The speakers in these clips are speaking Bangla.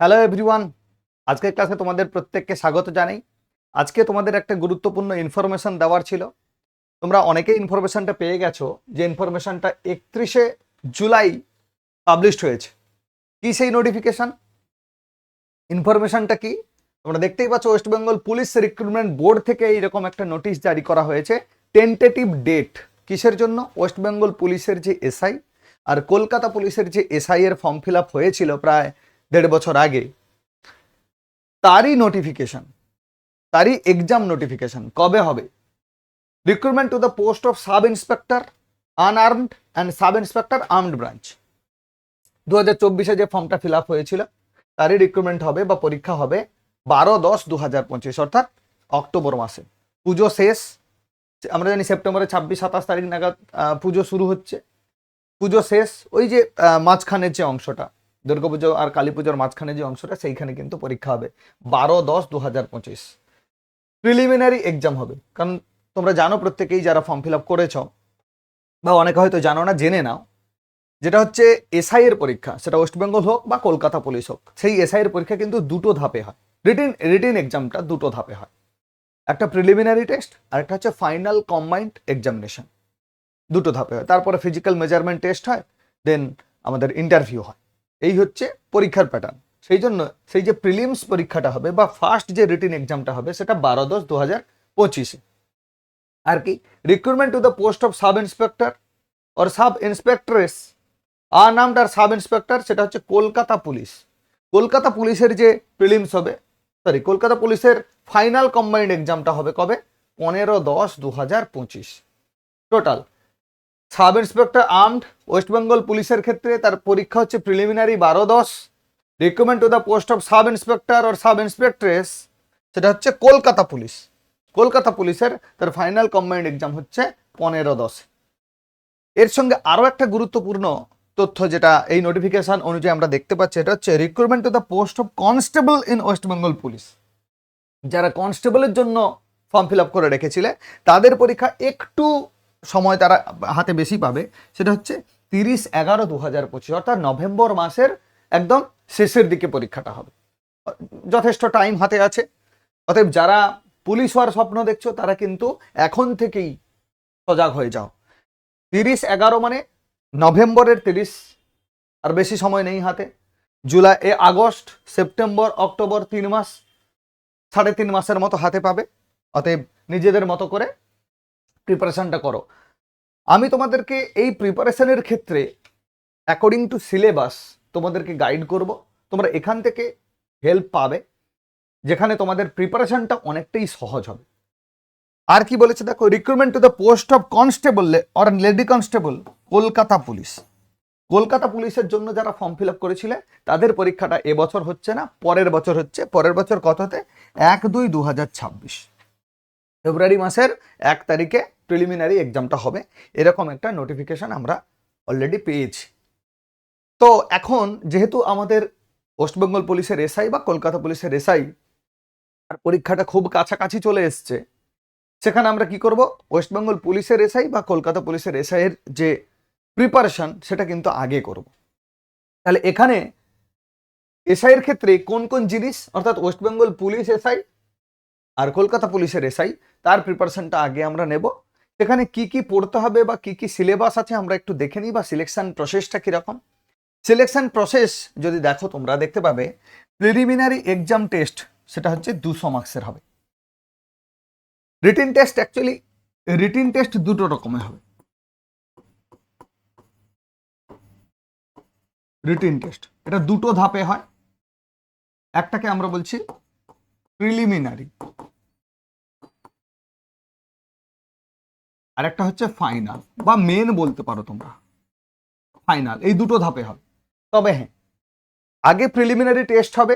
হ্যালো এভরিওয়ান আজকের ক্লাসে তোমাদের প্রত্যেককে স্বাগত জানাই। আজকে তোমাদের একটা গুরুত্বপূর্ণ ইনফরমেশন দেওয়ার ছিল। তোমরা অনেকেই ইনফরমেশানটা পেয়ে গেছো, যে ইনফরমেশনটা একত্রিশে জুলাই পাবলিশড হয়েছে। কি সেই নোটিফিকেশন ইনফরমেশনটা কি? তোমরা দেখতেই পাচ্ছ West Bengal police recruitment board থেকে এইরকম একটা নোটিশ জারি করা হয়েছে টেন্টেটিভ ডেট কিসের জন্য? ওয়েস্ট বেঙ্গল পুলিশের যে এসআই আর কলকাতা পুলিশের যে এসআই এর ফর্ম ফিল আপ হয়েছিল প্রায় দেড় বছর আগে, তারই নোটিফিকেশন তারই এক্সাম নোটিফিকেশন কবে হবে? Recruitment to the post of sub inspector unarmed and sub inspector armed branch দু হাজার চব্বিশে যে ফর্মটা ফিল আপ হয়েছিল, তারই রিক্রুটমেন্ট হবে বা পরীক্ষা হবে বারো দশ দু হাজার পঁচিশ, অর্থাৎ অক্টোবর মাসে। পুজো শেষ, আমরা জানি সেপ্টেম্বরে ছাব্বিশ, সাতাশ তারিখ নাগাদ পুজো শুরু হচ্ছে। পুজো শেষ, ওই যে মাঝখানের যে অংশটা দুর্গাপুজো আর কালী পুজোর মাঝখানে যে অংশটা, সেইখানে কিন্তু পরীক্ষা হবে বারো দশ দু হাজার পঁচিশ। প্রিলিমিনারি এক্সাম হবে। কারণ তোমরা জানো প্রত্যেকেই যারা ফর্ম ফিল আপ করেছ, বা অনেকে হয়তো জানো না, জেনে নাও, যেটা হচ্ছে এসআই এর পরীক্ষা, সেটা ওয়েস্ট বেঙ্গল হোক বা কলকাতা পুলিশ হোক, সেই এসআই এর পরীক্ষা কিন্তু দুটো ধাপে হয়। রিটিন রিটিন এক্সামটা দুটো ধাপে হয়। একটা প্রিলিমিনারি টেস্ট আর একটা হচ্ছে ফাইনাল কম্বাইন্ড এক্সামিনেশন দুটো ধাপে হয়। তারপরে ফিজিক্যাল মেজারমেন্ট টেস্ট হয় দেন আমাদের ইন্টারভিউ হয়। এই হচ্ছে পরীক্ষার প্যাটার্ন সেই জন্য সেই যে প্রিলিমস পরীক্ষাটা হবে বা ফার্স্ট যে রিটিন এক্সামটা হবে সেটা বারো দশ দু হাজার পঁচিশে। আর কি? Recruitment to the post of sub inspector or sub inspectress আর নামটার সাব ইন্সপেক্টর সেটা হচ্ছে কলকাতা পুলিশ। কলকাতা পুলিশের যে প্রিলিমস হবে সরি কলকাতা পুলিশের ফাইনাল কম্বাইন্ড এক্সামটা হবে কবে? পনেরো দশ দু হাজার পঁচিশ। Total sub inspector armed West Bengal পুলিশের ক্ষেত্রে তার পরীক্ষা হচ্ছে প্রিলিমিনারি বারো দশ। Recommend to the post of sub inspector or sub inspectress, সেটা হচ্ছে কলকাতা পুলিশ। কলকাতা পুলিশের তার ফাইনাল কম্বাইন্ড এক্সাম হচ্ছে পনেরো দশ। এর সঙ্গে আরও একটা গুরুত্বপূর্ণ তথ্য যেটা এই নোটিফিকেশান অনুযায়ী আমরা দেখতে পাচ্ছি, এটা হচ্ছে recruitment to the post of constable in West Bengal police যারা কনস্টেবলের জন্য ফর্ম ফিল আপ করে রেখেছিলে, তাদের পরীক্ষা একটু সময় তারা হাতে বেশি পাবে, সেটা হচ্ছে তিরিশ এগারো দু হাজার পঁচিশ, অর্থাৎ নভেম্বর মাসের একদম শেষের দিকে পরীক্ষাটা হবে। যথেষ্ট টাইম হাতে আছে। অতএব যারা পুলিশ হওয়ার স্বপ্ন দেখছ, তারা কিন্তু এখন থেকেই সজাগ হয়ে যাও। তিরিশ এগারো মানে নভেম্বরের তিরিশ, আর বেশি সময় নেই হাতে। জুলাই, এ আগস্ট, সেপ্টেম্বর, অক্টোবর তিন মাস, সাড়ে তিন মাসের মতো হাতে পাবে। অতএব নিজেদের মতো করে প্রিপারেশনটা করো। আমি তোমাদেরকে এই প্রিপারেশনের ক্ষেত্রে অ্যাকর্ডিং টু সিলেবাস তোমাদেরকে গাইড করব। তোমরা এখান থেকে হেল্প পাবে, যেখানে তোমাদের প্রিপারেশনটা অনেকটাই সহজ হবে। আর কি বলেছে দেখো recruitment to the post of constable or lady constable Kolkata police Kolkata পুলিশের জন্য যারা ফর্ম ফিল আপ করেছিলে, তাদের পরীক্ষাটা এবছর হচ্ছে না, পরের বছর হচ্ছে। পরের বছর কততে? এক দুই দু হাজার ছাব্বিশ। ফেব্রুয়ারি মাসের এক তারিখে প্রিলিমিনারি এক্সামটা হবে। এরকম একটা নোটিফিকেশন আমরা অলরেডি পেয়েছি। তো এখন যেহেতু আমাদের ওয়েস্টবেঙ্গল পুলিশের এসআই বা কলকাতা পুলিশের এসআই আর পরীক্ষাটা খুব কাছাকাছি চলে এসছে, সেখানে আমরা কি করব? ওয়েস্টবেঙ্গল পুলিশের এসআই বা কলকাতা পুলিশের এসআই এর যে প্রিপারেশন সেটা কিন্তু আগে করব। তাহলে এখানে এসআই এর ক্ষেত্রে কোন কোন জিনিস, অর্থাৎ ওয়েস্টবেঙ্গল পুলিশ এসআই আর কলকাতা পুলিশের এসআই তার প্রিপারেশনটা আগে আমরা নেব। এখানে কি কি পড়তে হবে বা কি কি সিলেবাস আছে আমরা একটু দেখে নিই বা সিলেকশন প্রসেসটা কীরকম? সিলেকশন প্রসেস যদি দেখো তোমরা দেখতে পাবে প্রিলিমিনারি এক্সাম টেস্ট সেটা হচ্ছে দুশো মার্কসের হবে। Written test actually written test দুটো রকমের হবে। রিটিন টেস্ট এটা দুটো ধাপে হয়। একটাকে আমরা বলছি প্রিলিমিনারি আর একটা হচ্ছে ফাইনাল বা মেন বলতে পারো তোমরা। ফাইনাল এই দুটো ধাপে হবে তবে হ্যাঁ আগে প্রিলিমিনারি টেস্ট হবে,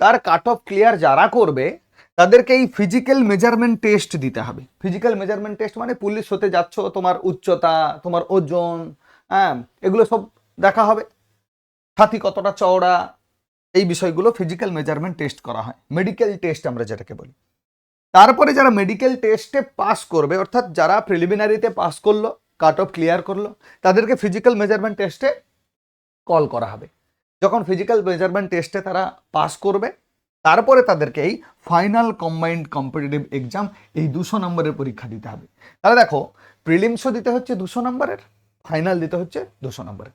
তার কাট অফ ক্লিয়ার যারা করবে, তাদেরকে এই ফিজিক্যাল মেজারমেন্ট টেস্ট দিতে হবে। ফিজিক্যাল মেজারমেন্ট টেস্ট মানে পুলিশ হতে যাচ্ছ, তোমার উচ্চতা, তোমার ওজন হ্যাঁ এগুলো সব দেখা হবে। ছাতি কতটা চওড়া, এই বিষয়গুলো ফিজিক্যাল মেজারমেন্ট টেস্ট করা হয়। মেডিকেল টেস্ট আমরা যেটাকে বলি। তারপরে যারা মেডিকেল টেস্টে পাস করবে, অর্থাৎ যারা প্রিলিমিনারিতে পাস করল কাট অফ ক্লিয়ার করল, তাদেরকে ফিজিক্যাল মেজারমেন্ট টেস্টে কল করা হবে। যখন ফিজিক্যাল মেজারমেন্ট টেস্টে তারা পাস করবে, তারপরে তাদেরকে এই ফাইনাল কম্বাইন্ড কম্পিটিটিভ এক্সাম এই দুশো নম্বরের পরীক্ষা দিতে হবে। তাহলে দেখো প্রিলিমসও দিতে হচ্ছে দুশো নম্বরের ফাইনাল দিতে হচ্ছে দুশো নম্বরের।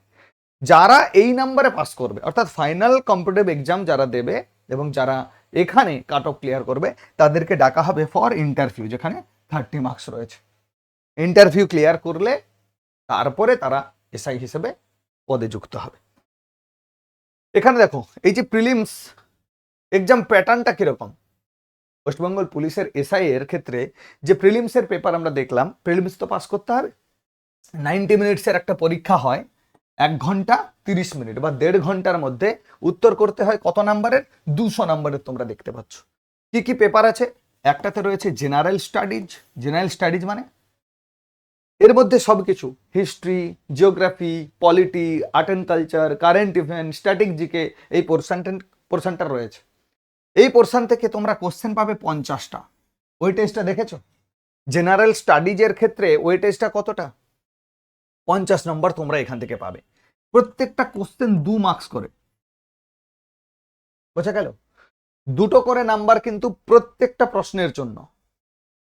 যারা এই নাম্বারে পাস করবে, অর্থাৎ ফাইনাল কম্পিটিটিভ এক্সাম যারা দেবে এবং যারা এখানে কাট অফ ক্লিয়ার করবে, তাদেরকে ডাকা হবে ফর ইন্টারভিউ যেখানে থার্টি মার্কস রয়েছে। ইন্টারভিউ ক্লিয়ার করলে তারপরে তারা এসআই হিসেবে পদে যুক্ত হবে। এখানে দেখো, এই যে প্রিলিমস এক্সাম প্যাটার্নটা কীরকম? ওয়েস্টবেঙ্গল পুলিশের এসআই এর ক্ষেত্রে যে প্রিলিমসের পেপার আমরা দেখলাম প্রিলিমস তো পাস করতে হবে। নাইনটি মিনিটসের একটা পরীক্ষা হয় এক ঘণ্টা তিরিশ মিনিট বা দেড় ঘণ্টার মধ্যে উত্তর করতে হয় কত নাম্বারের? দুশো নাম্বারের তোমরা দেখতে পাচ্ছ। কি কি পেপার আছে? একটাতে রয়েছে জেনারেল স্টাডিজ জেনারেল স্টাডিজ মানে? এর মধ্যে সব কিছু history geography polity art and culture current event static GK এই পোর্শনটা পোর্শনটা রয়েছে। এই পোর্শন থেকে তোমরা কোশ্চেন পাবে পঞ্চাশটা। ওই টেস্টটা দেখেছ? জেনারেল স্টাডিজের ক্ষেত্রে ওই টেস্টটা কতটা? পঞ্চাশ নম্বর তোমরা এখান থেকে পাবে। প্রত্যেকটা কোশ্চেন দু মার্কস করে। বোঝা গেল? দুটো করে নাম্বার কিন্তু প্রত্যেকটা প্রশ্নের জন্য।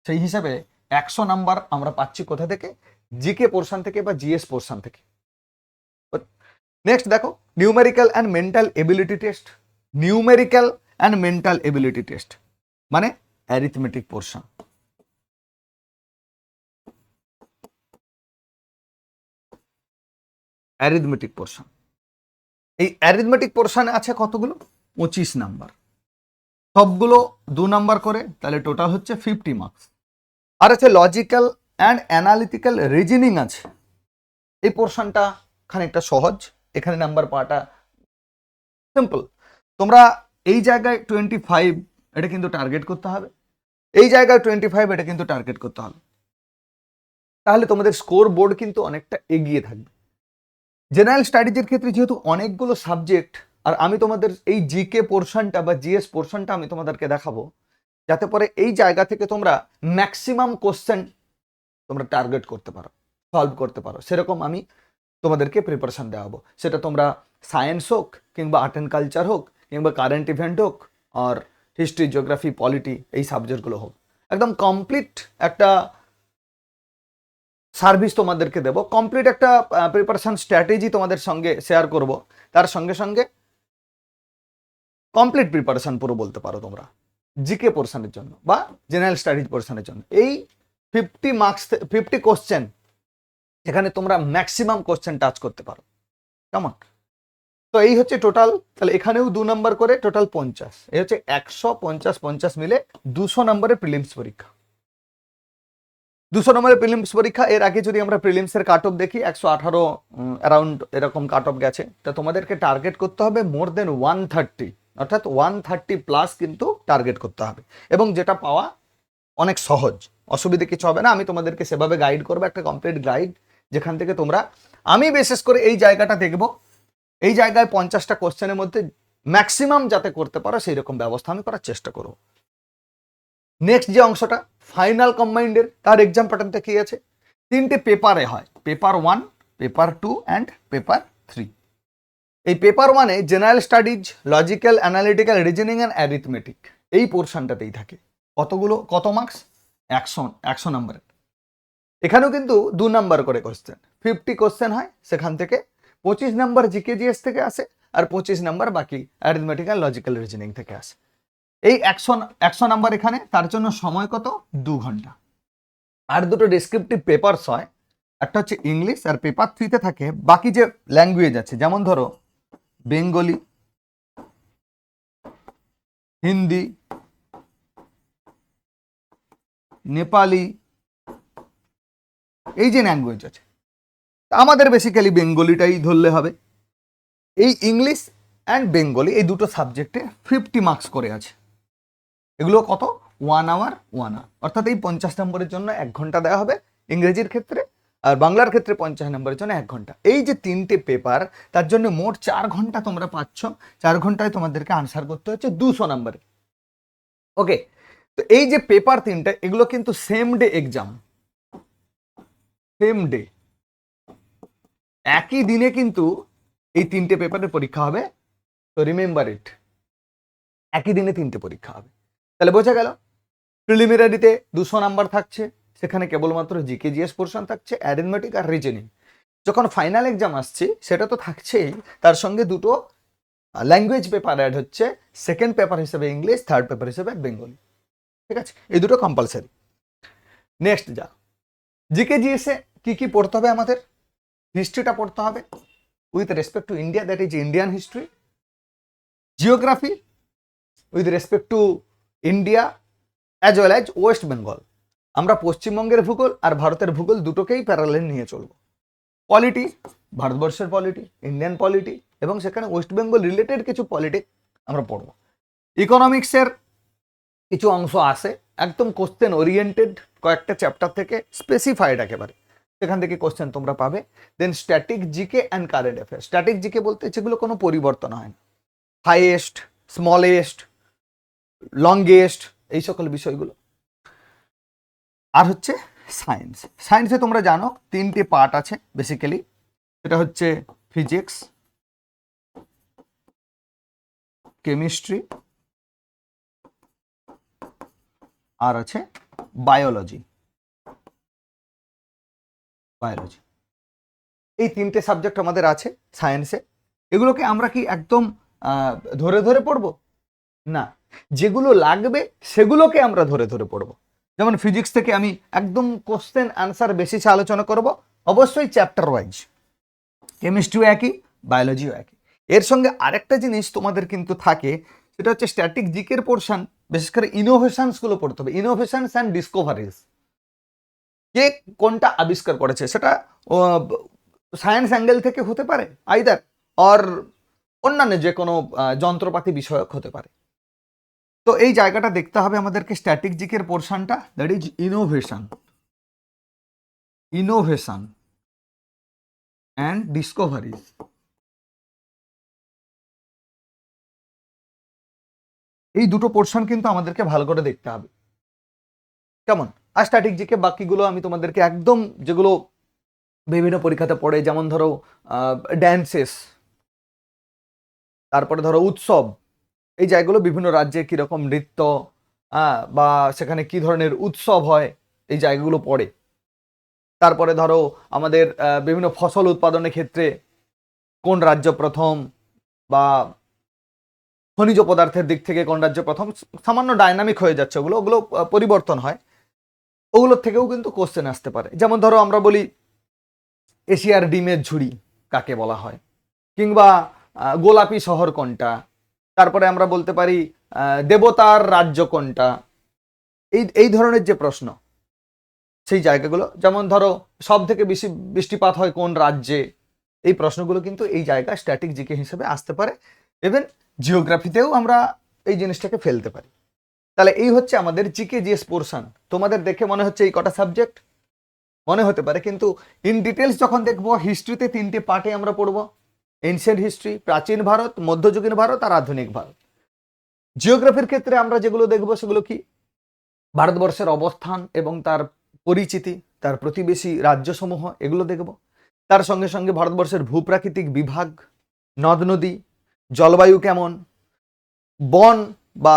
সেই হিসাবে একশো নাম্বার আমরা পাচ্ছি কোথা থেকে? জিকে পোর্শন থেকে বা জিএস পোর্শন থেকে। নেক্সট দেখো numerical and mental ability test numerical and mental ability test মানে অ্যারিথমেটিক পোর্শন অ্যারিথমেটিক পোর্শন এই অ্যারিথমেটিক পোর্শনে আছে কতগুলো? পঁচিশ নাম্বার। সবগুলো দু নাম্বার করে, তাহলে টোটাল হচ্ছে ফিফটি মার্কস আর আছে লজিক্যাল অ্যান্ড অ্যানালিটিক্যাল রিজনিং আছে। এই পোর্শনটা খানিকটা সহজ, এখানে নাম্বার পাওয়াটা সিম্পল তোমরা এই জায়গায় টোয়েন্টি ফাইভ এটা কিন্তু টার্গেট করতে হবে। এই জায়গায় টোয়েন্টি ফাইভ এটা কিন্তু টার্গেট করতে হবে। তাহলে তোমাদের স্কোর বোর্ড কিন্তু অনেকটা এগিয়ে থাকবে। জেনারেল স্টাডিজের ক্ষেত্রে যেহেতু অনেকগুলো সাবজেক্ট আর আমি তোমাদের এই জিকে পোর্শনটা বা জিএস পোর্শনটা আমি তোমাদেরকে দেখাবো, যাতে পরে এই জায়গা থেকে তোমরা ম্যাক্সিমাম কোশ্চেন তোমরা টার্গেট করতে পারো সলভ করতে পারো। সেরকম আমি তোমাদেরকে প্রিপারেশন দেওয়াবো। সেটা তোমরা সায়েন্স হোক, কিংবা আর্ট অ্যান্ড কালচার হোক, কিংবা কারেন্ট ইভেন্ট হোক আর হিস্ট্রি জিওগ্রাফি পলিটি এই সাবজেক্টগুলো হোক। একদম কমপ্লিট একটা সার্ভিস তোমাদেরকে দেবো। কমপ্লিট একটা প্রিপারেশন স্ট্র্যাটেজি তোমাদের সঙ্গে শেয়ার করব। তার সঙ্গে সঙ্গে কমপ্লিট প্রিপারেশন পুরো বলতে পারো তোমরা। জিকে পোর্শনের জন্য বা জেনারেল স্টাডিজ পোর্শনের জন্য। এই ফিফটি মার্কস ফিফটি কোশ্চেন এখানে তোমরা ম্যাক্সিমাম কোশ্চেন টাচ করতে পারো। কেমন তো এই হচ্ছে টোটাল তাহলে এখানেও দু নম্বর করে টোটাল পঞ্চাশ। এই হচ্ছে একশো পঞ্চাশ পঞ্চাশ মিলে দুশো নম্বরের প্রিলিমস পরীক্ষা। দুশো নম্বরের প্রিলিমস পরীক্ষা, এর আগে যদি আমরা প্রিলিমসের কাট অফ দেখি, একশো আঠারো অ্যারাউন্ড এরকম কাট অফ গেছে। তা তোমাদেরকে টার্গেট করতে হবে মোর দেন ওয়ান থার্টি অর্থাৎ ওয়ান থার্টি প্লাস কিন্তু টার্গেট করতে হবে। এবং যেটা পাওয়া অনেক সহজ, অসুবিধে কিছু হবে না। আমি তোমাদেরকে সেভাবে গাইড করব, একটা কমপ্লিট গাইড যেখান থেকে তোমরা, আমি বিশেষ করে এই জায়গাটা দেখব। এই জায়গায় পঞ্চাশটা কোশ্চেনের মধ্যে ম্যাক্সিমাম যাতে করতে পারো সেই রকম ব্যবস্থা আমি করার চেষ্টা করব। নেক্সট যে অংশটা ফাইনাল কম্বাইন্ডের তার এক্সাম প্যাটার্নটা কী আছে তিনটে পেপারে হয় paper one paper two and paper three এই পেপার ওয়ানে general studies logical analytical reasoning and arithmetic এই পোর্শনটাতেই থাকে। কতগুলো, কত মার্কস একশো একশো নম্বরের এখানেও কিন্তু দু নম্বর করে কোশ্চেন ফিফটি কোশ্চেন হয় সেখান থেকে, পঁচিশ নাম্বার জিকেজিএস থেকে আসে, আর পঁচিশ নম্বর বাকি অ্যারিথমেটিক অ্যান্ড লজিক্যাল রিজনিং থেকে আসে। এই একশো একশো নাম্বার এখানে, তার জন্য সময় কত? দু ঘণ্টা। আর দুটো ডিসক্রিপটিভ পেপারস হয়। একটা হচ্ছে ইংলিশ আর পেপার থ্রিতে থাকে বাকি যে ল্যাঙ্গুয়েজ আছে, যেমন ধরো বেঙ্গলি হিন্দি নেপালি এই যে ল্যাঙ্গুয়েজ আছে। আমাদের বেসিক্যালি বেঙ্গলিটাই ধরলে হবে। এই ইংলিশ অ্যান্ড বেঙ্গলি এই দুটো সাবজেক্টে ফিফটি মার্কস করে আছে। এগুলো কত? ওয়ান আওয়ার ওয়ান আওয়ার অর্থাৎ এই পঞ্চাশ নম্বরের জন্য এক ঘণ্টা দেওয়া হবে ইংরেজির ক্ষেত্রে আর বাংলার ক্ষেত্রে পঞ্চাশ নম্বরের জন্য এক ঘণ্টা। এই যে তিনটে পেপার তার জন্য মোট চার ঘণ্টা তোমরা পাচ্ছ। চার ঘন্টায় তোমাদেরকে আনসার করতে হচ্ছে দুশো নম্বরে। ওকে তো এই যে পেপার তিনটে, এগুলো কিন্তু same day exam same day একই দিনে কিন্তু এই তিনটে পেপারের পরীক্ষা হবে। তো রিমেম্বার ইট একই দিনে তিনটে পরীক্ষা হবে। তাহলে বোঝা গেল প্রিলিমিনারিতে দুশো নাম্বার থাকছে, সেখানে কেবলমাত্র জিকে জিএস পোর্শন থাকছে অ্যারিথমেটিক আর রিজনিং যখন ফাইনাল এক্সাম আসছে, সেটা তো থাকছেই, তার সঙ্গে দুটো ল্যাঙ্গুয়েজ পেপার অ্যাড হচ্ছে সেকেন্ড পেপার হিসেবে ইংলিশ থার্ড পেপার হিসেবে বেঙ্গলি ঠিক আছে? এই দুটো কম্পালসারি নেক্সট যা। জিকে জিএসে কী কি পড়তে হবে আমাদের? হিস্ট্রিটা পড়তে হবে। With respect to India that is Indian history geography with respect to India as well as West Bengal আমরা পশ্চিমবঙ্গের ভূগোল আর ভারতের ভূগোল দুটোকেই প্যারালেল নিয়ে চলবো। পলিটি ভারতবর্ষের পলিটি ইন্ডিয়ান পলিটি এবং সেখানে ওয়েস্ট বেঙ্গল রিলেটেড কিছু পলিটিক আমরা পড়ব। ইকোনমিক্সের কিছু অংশ আসে একদম কোশ্চেন ওরিয়েন্টেড কয়েকটা চ্যাপ্টার থেকে স্পেসিফাইড একেবারে। সেখান থেকে কোশ্চেন তোমরা পাবে। Then static GK and current affair static GK বলতে যেগুলো কোনো পরিবর্তন হয় না। হাইয়েস্ট স্মলেস্ট লংগেস্ট এই সকল বিষয়গুলো। আর হচ্ছে সায়েন্স সায়েন্সে তোমরা জানো, তিনটে পার্ট আছে বেসিক্যালি সেটা হচ্ছে ফিজিক্স কেমিস্ট্রি আর আছে বায়োলজি বায়োলজি এই তিনটে সাবজেক্ট আমাদের আছে সায়েন্সে এগুলোকে আমরা কি একদম ধরে ধরে পড়ব? না। যেগুলো লাগবে, সেগুলোকে আমরা ধরে ধরে পড়ব। যেমন ফিজিক্স থেকে আমি একদম কোশ্চেন আনসার বেশি আলোচনা করব, অবশ্যই চ্যাপ্টার ওয়াইজ কেমিস্ট্রিও একই বায়োলজিও একই। এর সঙ্গে আরেকটা জিনিস তোমাদের কিন্তু থাকে, সেটা হচ্ছে স্ট্যাটিক জিকের পোর্শন বিশেষ করে ইনোভেশনসগুলো পড়তে হবে। ইনোভেশনস অ্যান্ড ডিসকভারিজ কে কোনটা আবিষ্কার করেছে, সেটা সায়েন্স অ্যাঙ্গেল থেকে হতে পারে আইদার অর অন্যান্য যে কোনো যন্ত্রপাতি বিষয়ক হতে পারে। তো এই জায়গাটা দেখতে হবে আমাদেরকে স্ট্যাটিক জিকের পোর্শনটা that is innovation innovation and discoveries এই দুটো পোর্শন কিন্তু আমাদেরকে ভালো করে দেখতে হবে। কেমন? আর স্ট্যাটিক জিকে বাকিগুলো আমি তোমাদেরকে একদম যেগুলো বিভিন্ন পরীক্ষাতে পড়ে, যেমন ধরো ড্যান্সেস তারপরে ধরো উৎসব এই জায়গাগুলো বিভিন্ন রাজ্যে কীরকম নৃত্য বা সেখানে কি ধরনের উৎসব হয়, এই জায়গাগুলো পড়ে। তারপরে ধরো আমাদের বিভিন্ন ফসল উৎপাদনের ক্ষেত্রে কোন রাজ্য প্রথম, বা খনিজ পদার্থের দিক থেকে কোন রাজ্য প্রথম, সামান্য ডাইনামিক হয়ে যাচ্ছে ওগুলো ওগুলো পরিবর্তন হয়। ওগুলোর থেকেও কিন্তু কোশ্চেন আসতে পারে। যেমন ধরো আমরা বলি এশিয়ার ডিমের ঝুড়ি কাকে বলা হয়, কিংবা গোলাপি শহর কোনটা তারপরে আমরা বলতে পারি দেবতার রাজ্য কোনটা? এই এই ধরনের যে প্রশ্ন, সেই জায়গাগুলো, যেমন ধরো সব থেকে বেশি বৃষ্টিপাত হয় কোন রাজ্যে? এই প্রশ্নগুলো কিন্তু এই জায়গা স্ট্যাটিক জিকে হিসেবে আসতে পারে। ইভেন জিওগ্রাফিতেও আমরা এই জিনিসটাকে ফেলতে পারি। তাহলে এই হচ্ছে আমাদের জিকে জিএস পোর্শন তোমাদের দেখে মনে হচ্ছে এই কটা সাবজেক্ট মনে হতে পারে, কিন্তু ইন ডিটেলস যখন দেখব হিস্ট্রিতে তিনটে পার্টে আমরা পড়ব। এনশিয়েন্ট হিস্ট্রি প্রাচীন ভারত, মধ্যযুগীন ভারত আর আধুনিক ভারত। জিওগ্রাফির ক্ষেত্রে আমরা যেগুলো দেখব সেগুলো কি? ভারতবর্ষের অবস্থান এবং তার পরিচিতি, তার প্রতিবেশী রাজ্যসমূহ এগুলো দেখব। তার সঙ্গে সঙ্গে ভারতবর্ষের ভূপ্রাকৃতিক বিভাগ, নদ নদী, জলবায়ু কেমন, বন বা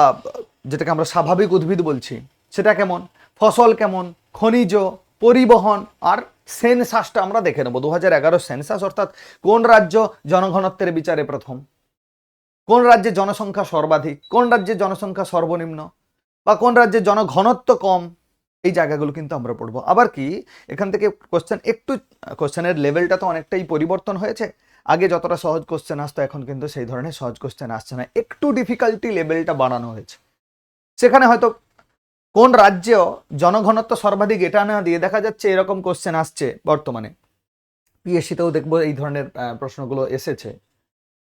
যেটাকে আমরা স্বাভাবিক উদ্ভিদ বলছি, সেটা কেমন, ফসল কেমন, খনিজ পরিবহন আর সেন্সাসটা আমরা দেখে নেব। দু হাজার এগারো সেন্সাস অর্থাৎ কোন রাজ্য জনঘনত্বের বিচারে প্রথম? কোন রাজ্যে জনসংখ্যা সর্বাধিক? কোন রাজ্যে জনসংখ্যা সর্বনিম্ন? বা কোন রাজ্যে জনঘনত্ব কম? এই জায়গাগুলো কিন্তু আমরা পড়ব। আবার কি, এখান থেকে কোশ্চেন একটু কোশ্চেনের লেভেলটা তো অনেকটাই পরিবর্তন হয়েছে। আগে যতটা সহজ কোশ্চেন আসতো, এখন কিন্তু সেই ধরনের সহজ কোশ্চেন আসছে না। একটু ডিফিকাল্টি লেভেলটা বাড়ানো হয়েছে। সেখানে হয়তো কোন রাজ্যে জনঘনত্ব সর্বাধিক এটা না দিয়ে দেখা যাচ্ছে এরকম কোশ্চেন আসছে বর্তমানে। পিএসসিতেও দেখব এই ধরনের প্রশ্নগুলো এসেছে।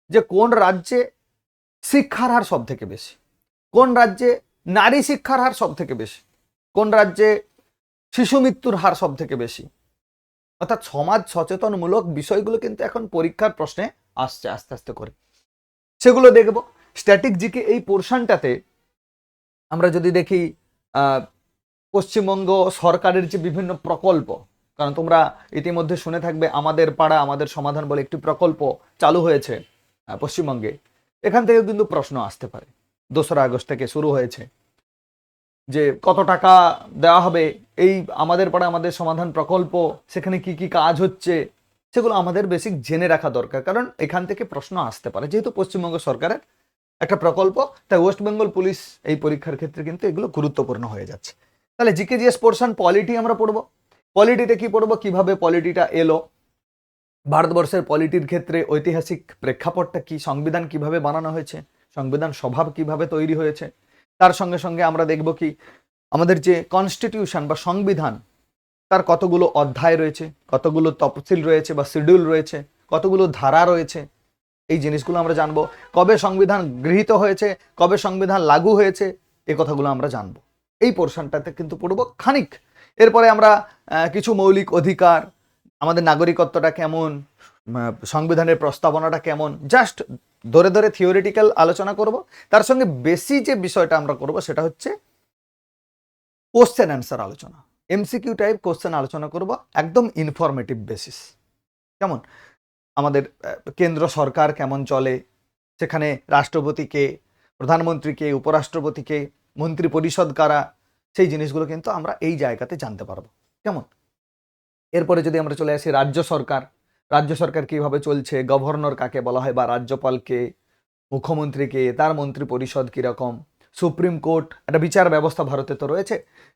যে কোন রাজ্যে শিক্ষার হার সব থেকে বেশি? কোন রাজ্যে নারী শিক্ষার হার সব থেকে বেশি? কোন রাজ্যে শিশু মৃত্যুর হার সব থেকে বেশি? অর্থাৎ সমাজ সচেতনমূলক বিষয়গুলো কিন্তু এখন পরীক্ষার প্রশ্নে আসছে আস্তে আস্তে করে। সেগুলো দেখব। স্ট্যাটিক জিকে এই পোর্শনটাতে আমরা যদি দেখি পশ্চিমবঙ্গ সরকারের যে বিভিন্ন প্রকল্প, কারণ তোমরা ইতিমধ্যে শুনে থাকবে আমাদের পাড়া, আমাদের সমাধান বলে একটি প্রকল্প চালু হয়েছে পশ্চিমবঙ্গে। এখান থেকেও কিন্তু প্রশ্ন আসতে পারে। দোসরা আগস্ট থেকে শুরু হয়েছে। যে কত টাকা দেওয়া হবে, এই আমাদের পাড়া, আমাদের সমাধান প্রকল্প, সেখানে কি কি কাজ হচ্ছে, সেগুলো আমাদের বেসিক জেনে রাখা দরকার। কারণ এখান থেকে প্রশ্ন আসতে পারে। যেহেতু পশ্চিমবঙ্গ সরকারের একটা প্রকল্প, তাই ওয়েস্ট বেঙ্গল পুলিশ এই পরীক্ষার ক্ষেত্রে কিন্তু এগুলো গুরুত্বপূর্ণ হয়ে যাচ্ছে। তাহলে জিকে জিএস পোর্শন পলিটি আমরা পড়ব। পলিটিতে কি পড়ব? কীভাবে পলিটিটা এলো? ভারতবর্ষের পলিটির ক্ষেত্রে ঐতিহাসিক প্রেক্ষাপটটা কি? সংবিধান কীভাবে বানানো হয়েছে? সংবিধান স্বভাব কীভাবে তৈরি হয়েছে? তার সঙ্গে সঙ্গে আমরা দেখব কি, আমাদের যে কনস্টিটিউশন বা সংবিধান, তার কতগুলো অধ্যায় রয়েছে, কতগুলো তফসিল রয়েছে বা শিডিউল রয়েছে, কতগুলো ধারা রয়েছে এই জিনিসগুলো আমরা জানব। কবে সংবিধান গৃহীত হয়েছে, কবে সংবিধান লাগু হয়েছে এই কথাগুলো আমরা জানব। এই পোর্শনটাতে কিন্তু পড়ব খানিক। এরপরে আমরা কিছু মৌলিক অধিকার, আমাদের নাগরিকত্বটা কেমন সংবিধানের প্রস্তাবনাটা কেমন জাস্ট ধরে ধরে থিওরিটিক্যাল আলোচনা করব। তার সঙ্গে বেশি যে বিষয়টা আমরা করব সেটা হচ্ছে কোশ্চেন অ্যান্সার আলোচনা। এমসিকিউ টাইপ কোশ্চেন আলোচনা করব, একদম ইনফরমেটিভ বেসিস কেমন? আমাদের কেন্দ্র সরকার কেমন চলে? সেখানে রাষ্ট্রপতিকে, প্রধানমন্ত্রীকে, উপরাষ্ট্রপতিকে মন্ত্রী পরিষদ কারা? সেই জিনিসগুলো কিন্তু আমরা এই জায়গাতে জানতে পারব। কেমন? এরপরে যদি আমরা চলে আসি রাজ্য সরকার রাজ্য সরকার কীভাবে চলছে গভর্নর কাকে বলা হয় বা রাজ্যপালকে, মুখ্যমন্ত্রীকে, তার মন্ত্রী পরিষদ কীরকম, সুপ্রিম কোর্ট, একটা বিচার ব্যবস্থা ভারতে তো রয়েছে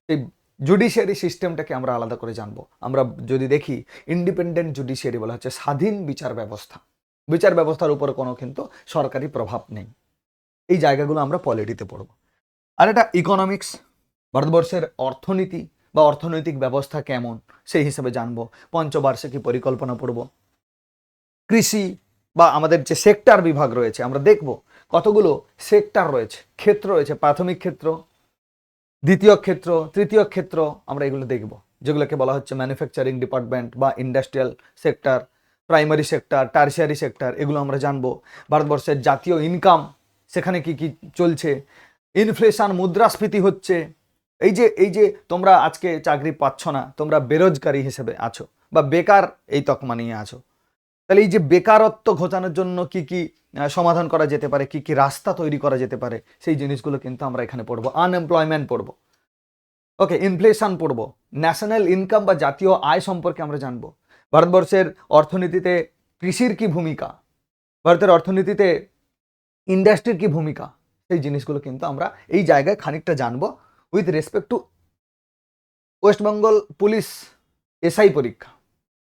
এই জুডিশিয়ারি সিস্টেমটাকে আমরা আলাদা করে জানব। আমরা যদি দেখি, ইন্ডিপেন্ডেন্ট জুডিশিয়ারি বলা হচ্ছে স্বাধীন বিচার ব্যবস্থা। বিচার ব্যবস্থার উপর কোনো কিন্তু সরকারি প্রভাব নেই। এই জায়গাগুলো আমরা পলিটিতে পড়ব। আর এটা ইকোনমিক্স ভারতবর্ষের অর্থনীতি বা অর্থনৈতিক ব্যবস্থা কেমন, সেই হিসেবে জানব। পঞ্চবার্ষিকী পরিকল্পনা পড়ব। কৃষি বা আমাদের যে সেক্টর বিভাগ রয়েছে, আমরা দেখব কতগুলো সেক্টর রয়েছে, ক্ষেত্র রয়েছে, প্রাথমিক ক্ষেত্র দ্বিতীয় ক্ষেত্র, তৃতীয় ক্ষেত্র আমরা এগুলো দেখব, যেগুলোকে বলা হচ্ছে ম্যানুফ্যাকচারিং ডিপার্টমেন্ট বা industrial sector primary sector tertiary sector এগুলো আমরা জানব। ভারতবর্ষের জাতীয় ইনকাম সেখানে কি কি চলছে? ইনফ্লেশন মুদ্রাস্ফীতি হচ্ছে। এই যে এই যে তোমরা আজকে চাকরি পাচ্ছ না, তোমরা বেরোজগারি হিসেবে আছো বা বেকার এই তকমা নিয়ে আছো। তাহলে এই যে বেকারত্ব ঘোচানোর জন্য কি কি সমাধান করা যেতে পারে, কি কি রাস্তা তৈরি করা যেতে পারে, সেই জিনিসগুলো কিন্তু আমরা এখানে পড়ব। আনএমপ্লয়মেন্ট পড়ব। ওকে ইনফ্লেশন পড়ব। ন্যাশনাল ইনকাম বা জাতীয় আয় সম্পর্কে আমরা জানব। ভারতবর্ষের অর্থনীতিতে কৃষির কি ভূমিকা? ভারতের অর্থনীতিতে ইন্ডাস্ট্রির কি ভূমিকা? সেই জিনিসগুলো কিন্তু আমরা এই জায়গায় খানিকটা জানব। With respect to West Bengal police SI পরীক্ষা।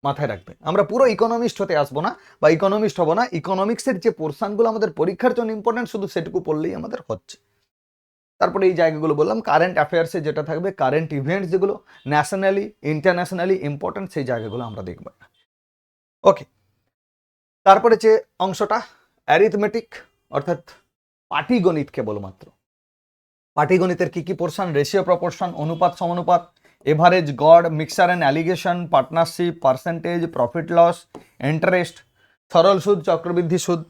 মাথায় রাখবে। আমরা পুরো ইকোনমিস্ট হতে আসব না বা ইকোনমিস্ট হব না। ইকোনমিক্সের যে পোর্শানগুলো আমাদের পরীক্ষার জন্য ইম্পর্টেন্ট শুধু সেটুকু পড়লেই আমাদের হচ্ছে। তারপরে এই জায়গাগুলো বললাম কারেন্ট অ্যাফেয়ার্সে যেটা থাকবে কারেন্ট ইভেন্টস যেগুলো ন্যাশনালি ইন্টারন্যাশনালি ইম্পর্টেন্ট সেই জায়গাগুলো আমরা দেখব ওকে তারপরে যে অংশটা অ্যারিথমেটিক অর্থাৎ পাটিগণিত কেবলমাত্র পাটিগণিতের কি কি পোর্শন রেশিও প্রপোর্শন অনুপাত, সমানুপাত এভারেজ গড় mixture and alligation partnership percentage profit loss interest সরল সুদ চক্রবৃদ্ধি সুদ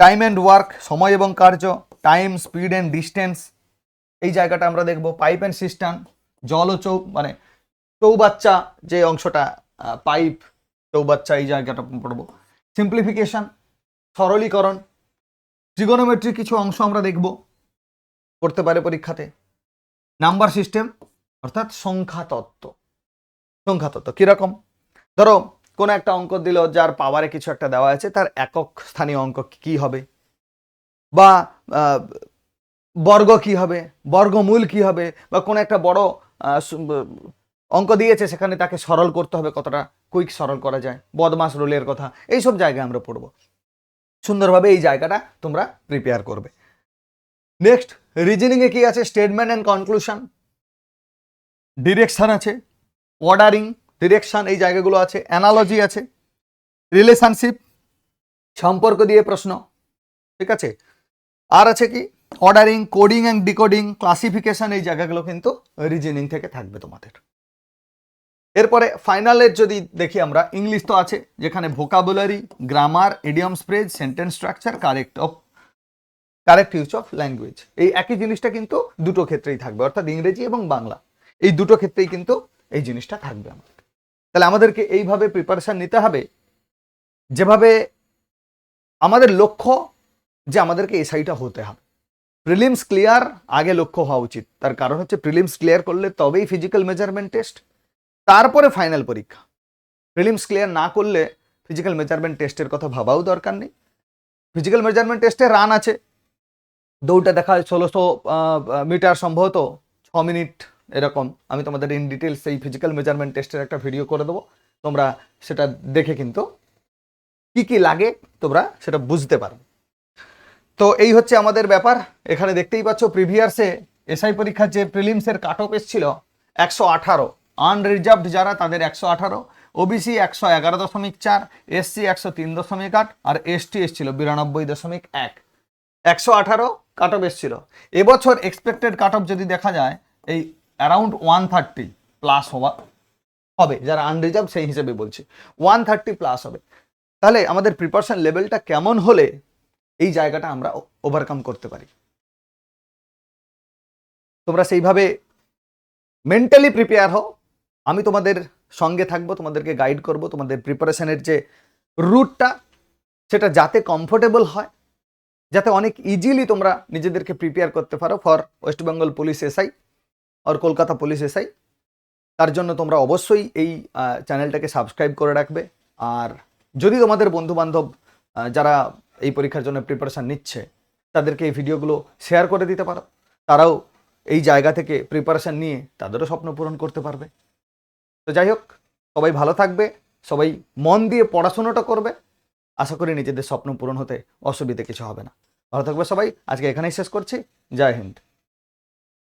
টাইম অ্যান্ড ওয়ার্ক সময় এবং কার্য টাইম স্পিড অ্যান্ড ডিস্টেন্স এই জায়গাটা আমরা দেখব পাইপ অ্যান্ড সিস্টেম জল ও চৌ মানে চৌবাচ্চা যে অংশটা পাইপ চৌবাচ্চা এই জায়গাটা পড়ব সিম্পলিফিকেশন সরলীকরণ ট্রিগোনোমেট্রি কিছু অংশ আমরা দেখব করতে পারে পরীক্ষাতে নাম্বার সিস্টেম অর্থাৎ সংখ্যা তত্ত্ব সংখ্যা তত্ত্ব কীরকম? ধরো, কোনো একটা অঙ্ক দিল, যার পাওয়ারে কিছু একটা দেওয়া আছে, তার একক স্থানীয় অঙ্ক কি হবে? বা বর্গ কি হবে? বর্গমূল কি হবে? বা কোনো একটা বড় অঙ্ক দিয়েছে, সেখানে তাকে সরল করতে হবে, কতটা কুইক সরল করা যায়, বদমাস রোলের কথা, এইসব জায়গায় আমরা পড়ব। সুন্দরভাবে এই জায়গাটা তোমরা প্রিপেয়ার করবে। নেক্সট রিজনিংয়ে কি আছে? স্টেটমেন্ট অ্যান্ড কনক্লুশন ডিরেকশন আছে, অর্ডারিং, ডিরেকশান, এই জায়গাগুলো আছে, অ্যানালজি আছে, রিলেশনশিপ, সম্পর্ক দিয়ে প্রশ্ন, ঠিক আছে? আর আছে কি? Ordering, coding and decoding, classification, এই জায়গাগুলো কিন্তু রিজনিং থেকে থাকবে তোমাদের। এরপরে ফাইনালের যদি দেখি আমরা ইংলিশ তো আছে, যেখানে vocabulary grammar idiom phrases sentence structure correct of correct use of language এই একই জিনিসটা কিন্তু দুটো ক্ষেত্রেই থাকবে, অর্থাৎ ইংরেজি এবং বাংলা। এই দুটো ক্ষেত্রেই কিন্তু এই জিনিসটা থাকবে আমাদের। তাহলে আমাদেরকে এইভাবে প্রিপারেশান নিতে হবে, যেভাবে আমাদের লক্ষ্য যে আমাদেরকে এসআইটা হতে হবে। প্রিলিমস ক্লিয়ার আগে লক্ষ্য হওয়া উচিত। তার কারণ হচ্ছে প্রিলিমস ক্লিয়ার করলে তবেই ফিজিক্যাল মেজারমেন্ট টেস্ট তারপরে ফাইনাল পরীক্ষা। প্রিলিমস ক্লিয়ার না করলে ফিজিক্যাল মেজারমেন্ট টেস্টের কথা ভাবাও দরকার নেই। ফিজিক্যাল মেজারমেন্ট টেস্টে রান আছে। দৌড়টা দেখা ষোলোশো মিটার সম্ভবত, ছ মিনিট এরকম। আমি তোমাদের ইন ডিটেলস এই ফিজিক্যাল মেজারমেন্ট টেস্টের একটা ভিডিও করে দেবো। তোমরা সেটা দেখে কিন্তু কি কি লাগে তোমরা সেটা বুঝতে পারবে তো এই হচ্ছে আমাদের ব্যাপার। এখানে দেখতেই পাচ্ছ প্রিভিয়াসে এসআই পরীক্ষার যে প্রিলিমসের কাট অফ এসেছিল একশো আঠারো। আনরিজার্ভড যারা তাদের একশো আঠারো। ওবিসি একশো এগারো দশমিক চার এসসি একশো তিন দশমিক আট আর এসটি এসছিল বিরানব্বই দশমিক এক। একশো আঠারো কাট অফ এসছিল। এবছর এক্সপেক্টেড কাট অফ যদি দেখা যায়, এই অ্যারাউন্ড ওয়ান থার্টি প্লাস হওয়া হবে, যারা আনরিজার্ভ সেই হিসেবে বলছি। ওয়ান থার্টি প্লাস হবে। তাহলে আমাদের প্রিপারেশন লেভেলটা কেমন হলে এই জায়গাটা আমরা ওভারকাম করতে পারি? তোমরা সেইভাবে মেন্টালি প্রিপেয়ার হও। আমি তোমাদের সঙ্গে থাকব, তোমাদেরকে গাইড করব, তোমাদের প্রিপারেশনের যে রুটটা সেটা যাতে কমফোর্টেবল হয়, যাতে অনেক ইজিলি তোমরা নিজেদেরকে প্রিপেয়ার করতে পারো for West Bengal police SI R Kolkata police SI. তার জন্য তোমরা অবশ্যই এই চ্যানেলটাকে সাবস্ক্রাইব করে রাখবে। আর যদি তোমাদের বন্ধুবান্ধব যারা এই পরীক্ষার জন্য প্রিপারেশান নিচ্ছে, তাদেরকে এই ভিডিওগুলো শেয়ার করে দিতে পারো। তারাও এই জায়গা থেকে প্রিপারেশান নিয়ে তাদেরও স্বপ্ন পূরণ করতে পারবে। তো যাই হোক, সবাই ভালো থাকবে, সবাই মন দিয়ে পড়াশোনাটা করবে। আশা করি নিজেদের স্বপ্ন পূরণ হতে অসুবিধে কিছু হবে না। ভালো থাকবে সবাই, আজকে এখানেই শেষ করছি। জয় হিন্দ।